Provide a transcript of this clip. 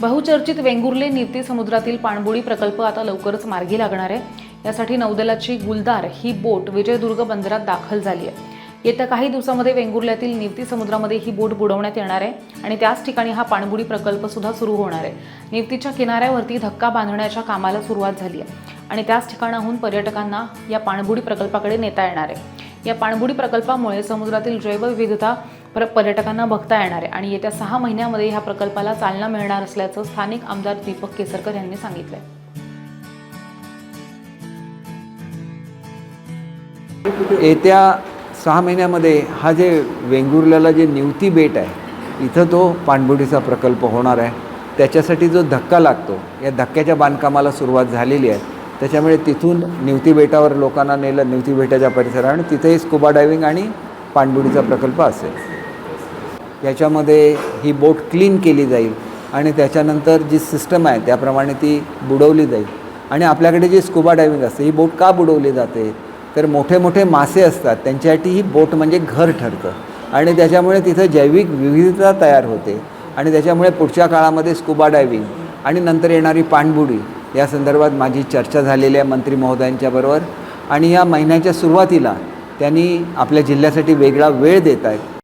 बहुचर्चित वेंगुर्ले निवती समुद्रातील पाणबुडी प्रकल्प आता लवकरच मार्गी लागणार आहे. यासाठी नौदलाची गुलदार ही बोट विजयदुर्ग बंदरात दाखल झाली आहे. येत्या काही दिवसामध्ये वेंगुर्ल्यातील निवती समुद्रामध्ये ही बोट बुडवण्यात येणार आहे आणि त्याच ठिकाणी हा पाणबुडी प्रकल्प सुद्धा सुरू होणार आहे. निवतीच्या किनाऱ्यावरती धक्का बांधण्याच्या कामाला सुरुवात झाली आहे आणि त्याच ठिकाणाहून पर्यटकांना या पाणबुडी प्रकल्पाकडे नेता येणार आहे. या पाणबुडी प्रकल्पामुळे समुद्रातील जैवविविधता पर पर्यटकांना बघता येणार आहे. आणि येत्या सहा महिन्यामध्ये ह्या प्रकल्पाला चालना मिळणार असल्याचं स्थानिक आमदार दीपक केसरकर यांनी सांगितलंय. येत्या सहा महिन्यामध्ये हा जे वेंगुर्ल्याला जे निवती बेट आहे इथं तो पाणबुडीचा प्रकल्प होणार आहे. त्याच्यासाठी जो धक्का लागतो या धक्क्याच्या बांधकामाला सुरुवात झालेली आहे. त्याच्यामुळे तिथून निवती बेटावर लोकांना नेलं निवती बेटाच्या परिसरात आणि तिथेही स्कुबा डायव्हिंग आणि पाणबुडीचा प्रकल्प असेल. याच्यामध्ये ही बोट क्लीन केली जाईल आणि त्याच्यानंतर जी सिस्टम आहे त्याप्रमाणे ती बुडवली जाईल. आणि आपल्याकडे जी स्कुबा डायविंग असते ही बोट का बुडवली जाते? तर मोठे मोठे मासे असतात त्यांच्यासाठी ही बोट म्हणजे घर ठरतं. आणि त्याच्यामुळे तिथं जैविक विविधता तयार होते. आणि त्याच्यामुळे पुढच्या काळामध्ये स्कुबा डायव्हिंग आणि नंतर येणारी पाणबुडी या संदर्भात माझी चर्चा झालेली आहे मंत्री महोदयांच्याबरोबर आणि या महिन्याच्या सुरुवातीला त्यांनी आपल्या जिल्ह्यासाठी वेगळा वेळ देत आहेत.